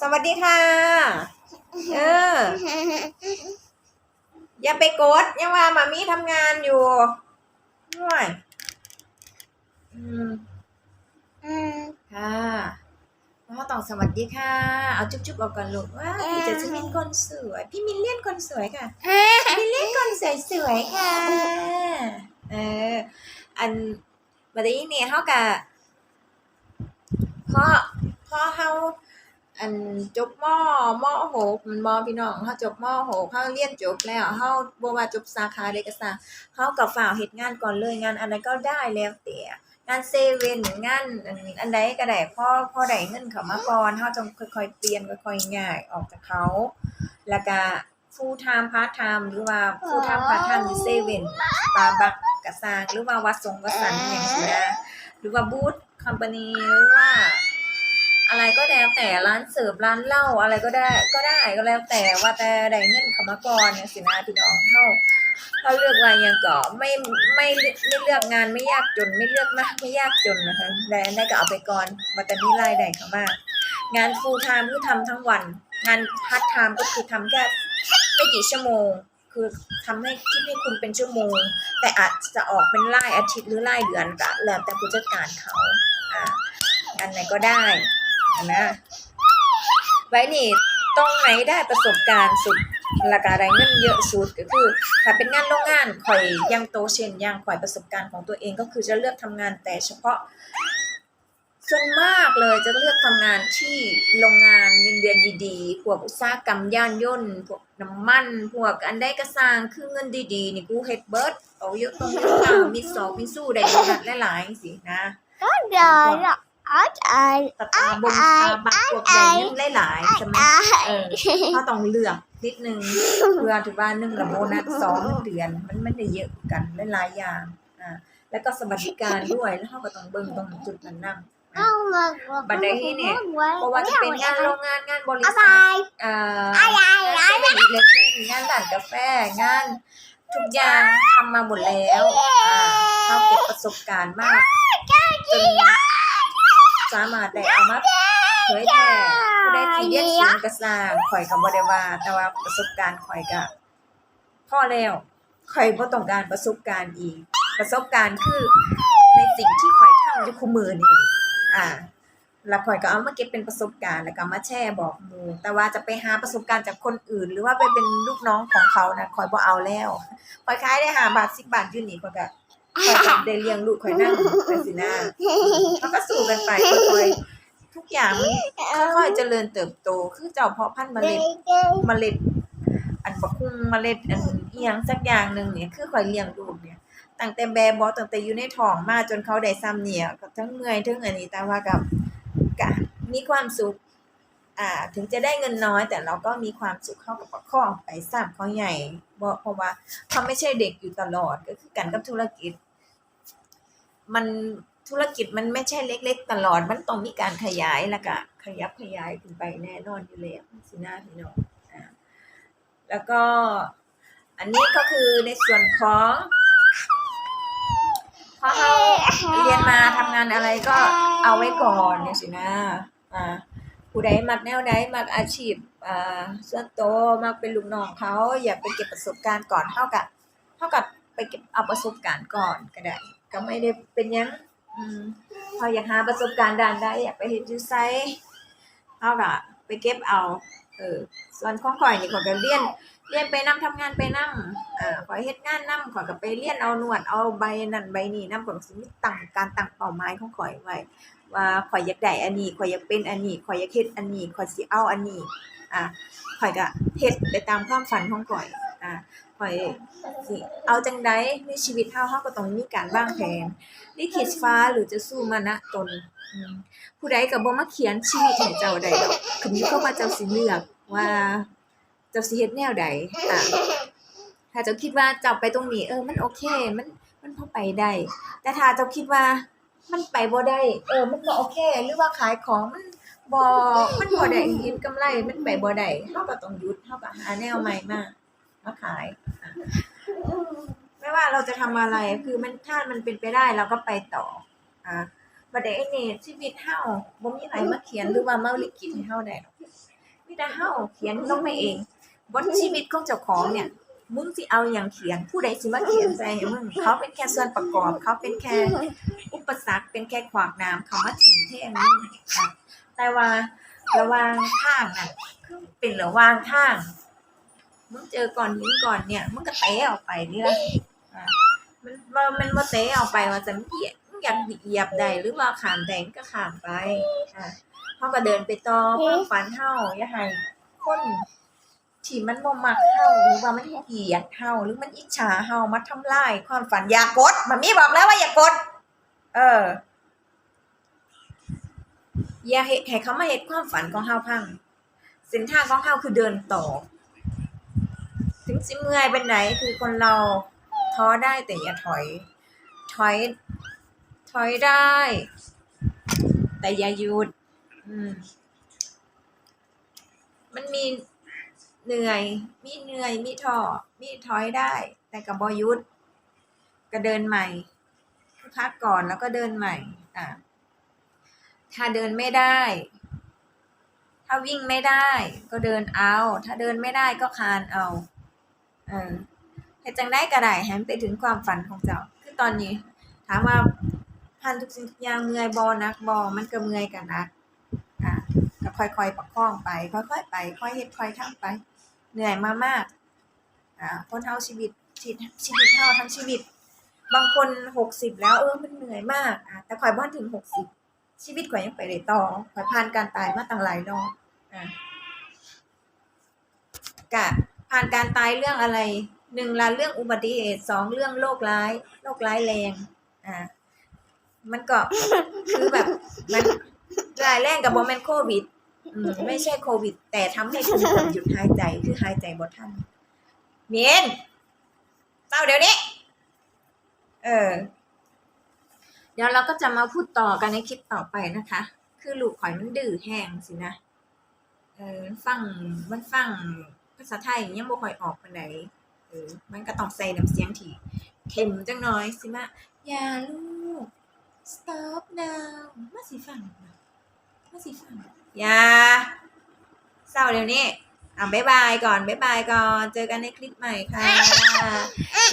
สวัสดีค่ะ เออ อย่าไปกดยังว่ามามีทำงานอยู่ด้วยอืมอืมค่ะแล้วก็ต้องสวัสดีค่ะ เอาจุ๊บๆเอาก่อนลูกว่าพี่เจะจะเป็นคนสวย พี่มินเลียนคนสวยค่ะมินเลียนคนสวยสวยๆค่ะ เออ อันบัดนี้เนี่ยเฮากับเพราะเพราะเฮา อันจบมอมอหกมันมพี่น้องเฮาจบมอหกเฮาเรียนจบแล้วเฮาบว่าจบสาขาใดก็ตาเฮาก็ฝ่าวเฮ็ดงานก่อนเลยงานอันใดก็ได้แล้วแต่งานเซเว่นงานอันใดก็ได้พอพอได้เงินเขามาก่อนเฮาต้องค่อยๆเปลี่ยนค่อยๆย้ายออกจากเขาแล้วก็ full time part time หรือว่า full time part time อยู่เซเว่นตาบักกะสร้างหรือว่าวัดทรงวัดสันอย่งเงี้หรือว่าบูธคอมพานีหรือว่า อะไรก็แล้วแต่ร้านเสิร์ฟร้านเหล้าอะไรก็ได้ก็ได้ก็แล้วแต่ว่าแต่ได้เงินเข้ามก่อนเนี่ยสินะพี่น้องเฮาเขาเลือกว่าหยังก็ไม่ไม่ไม่เลือกงานไม่ยากจนไม่เลือกมากไม่ยากจนนะคะแต่อันได้ก็เอาไปก่อนบัดแต่นี้รายได้เขามางาน full time คือทำทั้งวัน งาน part time ก็คือทำแค่ไม่กี่ชั่วโมง คือทำให้คิดให้คุณเป็นชั่วโมง แต่อาจจะออกเป็นรายอาทิตย์หรือรายเดือนก็แล้วแต่ผู้จัดการเขาอ่างานไหนก็ได้ นะไว้นี่ตรงไหนได้ประสบการณ์สุดราคาได้เงินเยอะสุดก็คือ ถ้าเป็นงานโรงงานข่อยยังโตเช่นยังข่อยประสบการณ์ของตัวเองก็คือจะเลือกทำงานแต่เฉพาะส่วนมากเลยจะเลือกทำงานที่โรงงานเงินเดือนดีๆ พวกอุตสาหกรรมย่านยนต์ พวกน้ำมัน พวกอันใดก็สร้างคือเงินดีๆ นี่กูเฮ็ดเบิร์ดเอาเยอะตรงนี้ตามมีสองมีสู้ได้โบนัสหลายๆสินะก็เดินอะ อ๋ออ่านตาตาบงตาบักพวกใหญ่เงินหลายๆใช่ไหมอ่านเออเขาต้องเลือกนิดนึงเพื่อถือว่าหนึ่งกับโบนัสสองเดือน มันไม่ได้เยอะกันหลายๆอย่างอ่าแล้วก็สวัสดิการด้วยแล้วเขาก็ต้องเบิ่งตรงจุดนั้นนำเอามาบัดใดที่เนี่ยเพราะว่าจะเป็นงานโรงงานงานบริอะษัไรทอ่าอะไรงานเซเว่นอีเลฟเว่นงานร้านกาแฟงานทุกอย่างทำมาหมดแล้วอ่าเขาเก็บประสบการณ์มากจน สามารถได้เอามาเผยแพร่ผู้ใดที่เรียนสูงก็สร้างข่อยก็บ่ได้ว่า แต่ว่าประสบการณ์ข่อยก็พอแล้วข่อยบ่ต้องการประสบการณ์อีก ประสบการณ์คือในสิ่งที่ข่อยทำอยู่คู่มือนี่อ่าแล้วข่อยก็เอามาเก็บเป็นประสบการณ์แล้วก็มาแชร์บอกหมู่แต่ว่าจะไปหาประสบการณ์จากคนอื่น หรือว่าไปเป็นลูกน้องของเขานะข่อยบ่เอาแล้วข่อยขายได้5บาท10บาทอยู่นี่ข่อยก็ ข่อยก็ได้เลี้ยงลูกข่อยนั่งจังซี่นะมันก็สู้กันไปค่อยๆทุกอย่างมันค่อยๆเจริญเติบโต คือเจ้าเพาะพันธุ์เมล็ดเมล็ด อันบักคุ้งเมล็ดอันเอียงสักอย่างหนึ่งเนี่ยคือข่อยเลี้ยงลูกเนี่ยตั้งแต่แบบบ่ตั้งแต่อยู่ในท้องมาจนเขาได้ซ้ำเนี่ยก็ทั้งเมื่อยทั้งอันนี้แต่ว่ากับก็มีความสุข ถึงจะได้เงินน้อย แต่เราก็มีความสุขเข้ากับประคอไปสร้างเขาใหญ่เพราะว่าเขาไม่ใช่เด็กอยู่ตลอดก็คือกันกับธุรกิจ มันธุรกิจมันไม่ใช่เล็ก ๆ ตลอด มันต้องมีการขยายแล้วก็ขยับขยายขึ้นไปแน่นอนอยู่แล้วสินะพี่น้องอแล้วก็อันนี้ก็คือในส่วนของพอเราเรียนมาทำงานอะไรก็เอาไว้ก่อนเนี่ยสินะอ่า ผู้ใดมักแนวใดมักอาชีพอ่าส่วนตัวมักเป็นลูกน้องเขาอยากไปเก็บประสบการณ์ก่อนเท่ากับเท่ากับไปเก็บเอาประสบการณ์ก่อนก็ได้ ก็ไม่ได้เป็นยังอืมพออยากหาประสบการณ์ด้านใดอยากไปเฮ็ดยูไสเฮาก็ไปเก็บเอาเออส่วนของข่อยนี่ข่อยก็เรียนเรียนไปนํทำงานไปนํเอ่อข่อยเฮ็ดงานนํข่อยก็ไปเรียนเอาหนวดเอาใบนั่นใบนี้นำข่อยก็สิมีตั้งการตั้งเป้าหมายของข่อยไว้ ว่าข่อยอยากได้อันนี้ข่อยอยากเป็นอันนี้ข่อยอยากเฮ็ดอันนี้ข่อยสิเอาอันนี้อ่าข่อยก็เฮ็ดไปตามความฝันของข่อยอ่าข่อยสิเอาจังไดในชีวิตเฮาเฮาก็ต้องมีการวางแผนลิขิตฟ้าหรือจะสู้มานะตนผู้ใดก็บ่มาเขียนชีวิตให้เจ้าได้ดอกขึ้นอยู่กับว่าเจ้าสิเลือกว่าเจ้าสิเฮ็ดแนวใดอ่าถ้าเจ้าคิดว่าเจ้าไปตรงนี้เออมันโอเคมันมันพอไปได้ แต่ถ้าเจ้าคิดว่า มันไปบ่ได้ เออ มันก็โอเค หรือว่าขายของมันบ่มันบ่ได้เห็นกำไร มันไปบ่ได้เฮาก็ต้องหยุดเฮาก็หาแนวใหม่มามาขาย ไม่ว่าเราจะทำอะไร คือมันถ้ามันเป็นไปได้เราก็ไปต่อ อ่าบ่ได้ไอ้นี่ชีวิตเฮาบ่มีไผมาเขียนหรือว่ามาลิขิตให้เฮาได้หรอกพี่ตาเฮาเขียนลงมาเองบนชีวิตของเจ้าของเนี่ย มึงสิเอาอย่างเขียนผู้ใดสิมาเขียนใจให้มึงเขาเป็นแค่ส่วนประกอบ เขาเป็นแค่อุปสรรคเป็นแค่ขวากน้ำเขามาถึงแท่งมึงอะแต่ว่าระหวางทางน่ะคือเป็นระหวางทางมึงเจอก่อนหินก่อนเนี่ยมึงก็เตะออกไปนี่ละอะมันว่ามันมาเตะออกไปว่าจะมึงเหยียบมึงอยากเหยียบใดหรือว่าขามใดงก็ขามไปอะเขาก็เดินไปต่อความฝันเฮาอย่าให้คน ที่มันบ่มักเฮาหรือว่ามันเกลียดเฮาหรือมันอิจฉาเฮามาทำลายความฝันอย่ากดมันมีบอกแล้วว่าอย่ากด เออ อย่าเฮ็ดให้เขามาเฮ็ดความฝันของเฮาพังเส้นทางของเฮาคือเดินต่อ ถึงสิเมื่อยเป็นไหนคือคนเราท้อได้แต่อย่าถอย ถอย ถอยได้ แต่อย่าหยุด อืมมันมี เหนื่อย มีเหนื่อย มีท้อมีถอยได้ แต่กับบอยุดก็เดินใหม่พักก่อนแล้วก็เดินใหม่ อะ ถ้าเดินไม่ได้ ถ้าวิ่งไม่ได้ ก็เดินเอา ถ้าเดินไม่ได้ก็คานเอา เออเฮ็ดจังได้ก็ได้ให้มันไปถึงความฝันของเจ้า คือตอนนี้ ถามว่าพันทุกสิ่งทุกอย่างเมื่อยบ่นักบ่มันก็เมื่อยกันนัก อะก็ค่อยๆประคองไป ค่อยๆไป ค่อยเฮ็ดค่อยทำไป เหนื่อยมามากอ่าคนเฮาชีวิตชีวิตชีวิตเฮาทั้งชีวิต บางคน60แล้วเออมันเหนื่อยมากอะแต่ข่อยบ่ถึง60ชีวิตข่อยยังไปได้ต่อข่อยผ่านการตายมาตั้งหลายรอบอะกะผ่านการตายเรื่องอะไรหนึ่งละเรื่องอุบัติเหตุสองเรื่องโรคร้ายโรคร้ายแรงอ่ามันก็คือแบบมันรายแรงกับโมเมนโควิด ไม่ใช่โควิด แต่ทำให้คุณหยุดหายใจคือหายใจบ่ทันเมียนเต้าเดี๋ยวนี้ เออ เดี๋ยวเราก็จะมาพูดต่อกันในคลิปต่อไปนะคะ คือลูกข่อยมันดื้อแห้งสินะ เออฟังมันฟังภาษาไทยยังบ่ค่อยออกปานเออมันก็ต้องใส่น้ำเสียงที่เข้มจังน้อยสิมาอย่าลูก stop now มาสิฟังมาสิฟังอย่าเศร้าเดี๋ยวนี้อะบ๊ายบายก่อนบ๊ายบายก่อน เจอกันในคลิปใหม่ค่ะ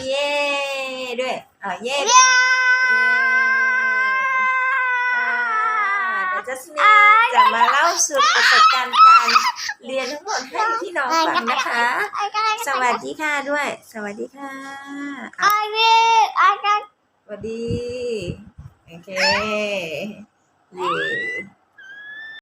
เย้ด้วยอะเย้ด้วยเดี๋ยวจัสมินจะมาเล่าสู่ประสบการณ์การเรียนทั้งหมดให้พี่น้องฟังนะคะ สวัสดีค่ะด้วย สวัสดีค่ะอะ I will. I can. สวัสดี โอเคเย้